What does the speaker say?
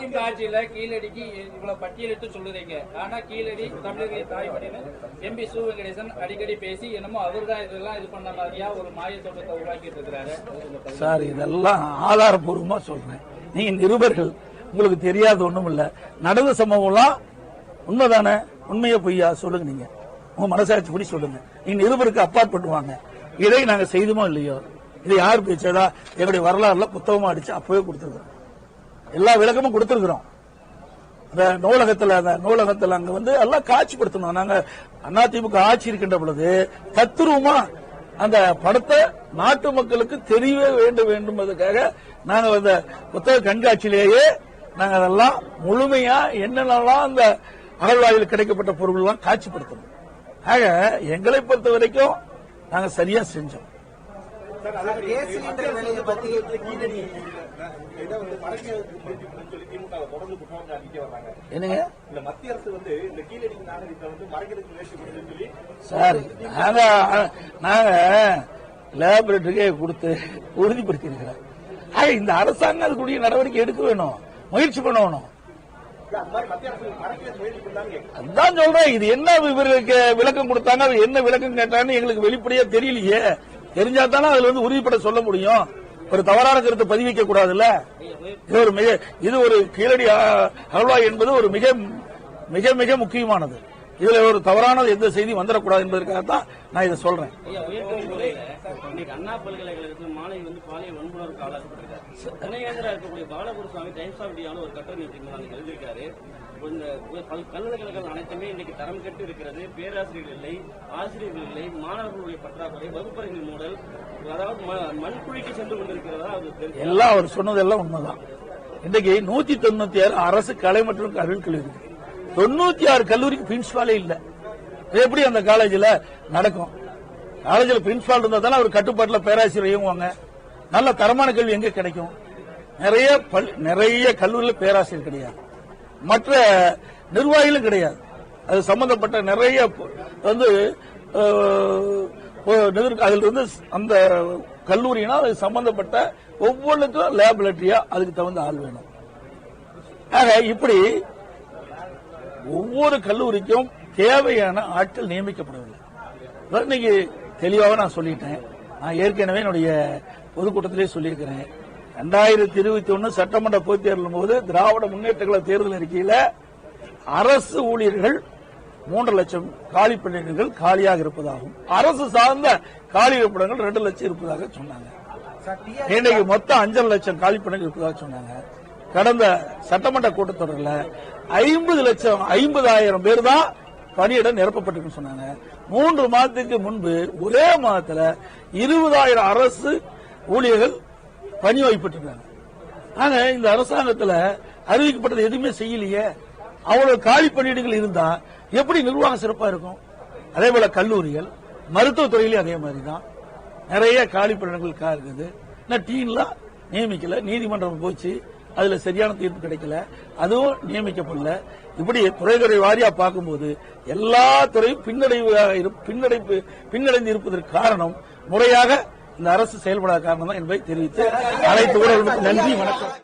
அதிமுக ஆட்சியில கீழடிக்கு இவ்வளவு பட்டியலிட்டு சொல்லுறீங்க. ஆனா கீழடி தமிழக தாய்மொழின்னு எம்பி சு வெங்கடேசன் அடிக்கடி பேசி என்னமோ அவர்தான் இதெல்லாம் இது பண்ண மாதிரியா ஒரு மாய தோட்டத்தை உருவாக்கிட்டு இருக்கிறாரு. சார் இதெல்லாம் ஆதாரபூர்வமா சொல்றேன். நீங்க நிருபர்கள் உங்களுக்கு தெரியாத ஒண்ணும் இல்ல நடந்த சம்பவம்லாம் உண்மைதானே? உண்மையை பொய்யா? சொல்லுங்க நீங்க. உங்க மனசாட்சி படி சொல்லுங்க. நீங்க நிருபருக்கு அப்பாற்பட்டு வாங்க இதை நாங்க செய்துமோ இல்லையோ? இது யார் பேச்சதா எங்களுடைய வரலாறுல புத்தகமா அடிச்சு அப்பவே கொடுத்துருக்கோம். எல்லா விளக்கமும் கொடுத்துருக்குறோம். அந்த நூலகத்தில் அந்த நூலகத்தில் அங்க வந்து எல்லாம் காட்சிப்படுத்தணும். நாங்க அதிமுக ஆட்சி இருக்கின்ற பொழுது தத்துருவமா அந்த படத்தை நாட்டு மக்களுக்கு தெரியவே வேண்டும் வேண்டும்ன்றதுக்காக நாங்க அந்த புத்தக கண்காட்சியிலேயே நாங்க அதெல்லாம் முழுமையா என்னென்னலாம் அந்த அகழ்வாயில் கிடைக்கப்பட்ட பொருள்லாம் காட்சிப்படுத்தணும். ஆக எங்களை பொறுத்த வரைக்கும் நாங்க சரியா செஞ்சோம். என்னங்க? இந்த மத்திய அரசு வந்து இந்த கீழடி நாகரிகத்தை வந்து மறைக்கிறதுக்கு முயற்சி பண்ணுன்னு சொல்லி சார் நாங்க நாங்க லேபரேட்டரிக்கே கொடுத்து உறுதிப்படுத்தி இருக்கிறோம் ஆக இந்த அரசாங்கம் அதுக்குரிய நடவடிக்கை எடுக்க வேணும். முயற்சி பண்ணணும். அதான் சொல்றேன். இது என்ன இவருக்கு விளக்கம் கொடுத்தாங்க? என்ன விளக்கம் கேட்டான்னு எங்களுக்கு வெளிப்படையா தெரியலையே. தெரிஞ்சா தானே அதுல வந்து உறுதிப்பட சொல்ல முடியும். ஒரு தவறான கருத்தை பதிவிக்க கூடாதுல்ல? இது ஒரு மிக இது ஒரு கீழடி அ- என்பது ஒரு மிக மிக மிக முக்கியமானது. இதுல ஒரு தவறானது எந்த செய்தி வந்துடக்கூடாது என்பதற்காகத்தான் நான் இதை சொல்றேன். இன்னைக்கு அண்ணா பல்கலைக்கழகத்தில் மாணவி வந்து பாலியல் வன்புணர்வுக்கு ஆளாக்கப்பட்டிருக்காரு துணைவேந்தரா இருக்கக்கூடிய பாலகுருசாமி டைம்ஸ் ஆஃப் இந்தியாவில் ஒரு கட்டுரை நாளைக்கு எழுதியிருக்காரு. இந்த பல்- பல்கலைக்கழகங்கள் அனைத்துமே இன்னைக்கு தரம் கெட்டு இருக்கிறது. பேராசிரியர்கள் இல்லை ஆசிரியர்கள் இல்லை மாணவர்களுடைய பற்றாக்குறை வகுப்பறைகள் மூடல் அதாவது ம- மண்குழிக்கு சென்று கொண்டிருக்கிறதா அது எல்லாம் அவர் சொன்னதெல்லாம் உண்மைதான். இன்றைக்கு நூத்தி தொண்ணூத்தி ஆறு அரசு கலை மற்றும் கல்வி கல்லூரி தொண்ணூத்தி ஆறு கல்லூரிக்கு பிரின்சிபாலே இல்ல. எப்படி அந்த காலேஜ்ல நடக்கும்? காலேஜில் பிரின்சிபால் இருந்தால் தானே அவர் கட்டுப்பாட்டில் பேராசிரியர் இயங்குவாங்க. நல்ல தரமான கல்வி எங்கே கிடைக்கும்? நிறைய பள்ளி- நிறைய கல்லூரியில் பேராசிரியர் கிடையாது. மற்ற நிர்வாகிகளும் கிடையாது. அது சம்பந்தப்பட்ட நிறைய வந்து அதில் இருந்து அந்த கல்லூரினா அது சம்பந்தப்பட்ட ஒவ்வொன்றுக்கும் லேபரேட்டரியா அதுக்கு தகுந்த ஆள் வேணும். ஆக இப்படி ஒவ்வொரு கல்லூரிக்கும் தேவையான ஆட்கள் நியமிக்கப்படவில்லை. இன்னைக்கு தெளிவாக நான் சொல்லிட்டேன். நான் ஏற்கனவே என்னுடைய பொதுக்கூட்டத்திலே சொல்லியிருக்கிறேன். ரெண்டாயிரத்தி இருபத்தி ஒன்னு சட்டமன்ற பொதுத் தேர்தலும் போது திராவிட முன்னேற்ற கழக தேர்தல் அறிக்கையில் அரசு ஊழியர்கள் மூன்று லட்சம் காலி பணியிடங்கள் காலியாக இருப்பதாகவும் அரசு சார்ந்த காலி இருப்பிடங்கள் ரெண்டு லட்சம் இருப்பதாக சொன்னாங்க. இன்னைக்கு மொத்தம் அஞ்சரை லட்சம் காலி பணிகள் இருப்பதாக சொன்னாங்க. கடந்த சட்டமன்ற கூட்டத்தொடரில் ஐம்பது லட்சம் ஐம்பதாயிரம் பேர் தான் பணியிடம் நிரப்பப்பட்டிருக்குன்னு சொன்னாங்க. மூன்று மாதத்துக்கு முன்பு ஒரே மாதத்துல இருபதாயிரம் அரசு ஊழியர்கள் பணி வைப்பட்டிருக்காங்க ஆனா இந்த அரசாங்கத்துல அறிவிக்கப்பட்டது எதுவுமே செய்யலையே. அவ்வளவு காலி பணியிடங்கள் இருந்தா எப்படி நிர்வாகம் சிறப்பா இருக்கும்? அதே போல கல்லூரிகள் மருத்துவத்துறையிலும் அதே மாதிரி தான் நிறைய காலி பணியிடங்கள் இருக்குது. டீன்லாம் நியமிக்கல. நீதிமன்றம் போச்சு. அதுல சரியான தீர்ப்பு கிடைக்கல. அதுவும் நியமிக்கப்படல. இப்படி துறைதுறை வாரியா பார்க்கும்போது எல்லா துறையும் பின்னடைவு பின்னடைப்பு பின்னடைந்து இருப்பதற்கு காரணம் முறையாக இந்த அரசு செயல்படாத காரணம் தான் என்பதை தெரிவித்து அனைத்து ஊழலுக்கும் நன்றி வணக்கம்.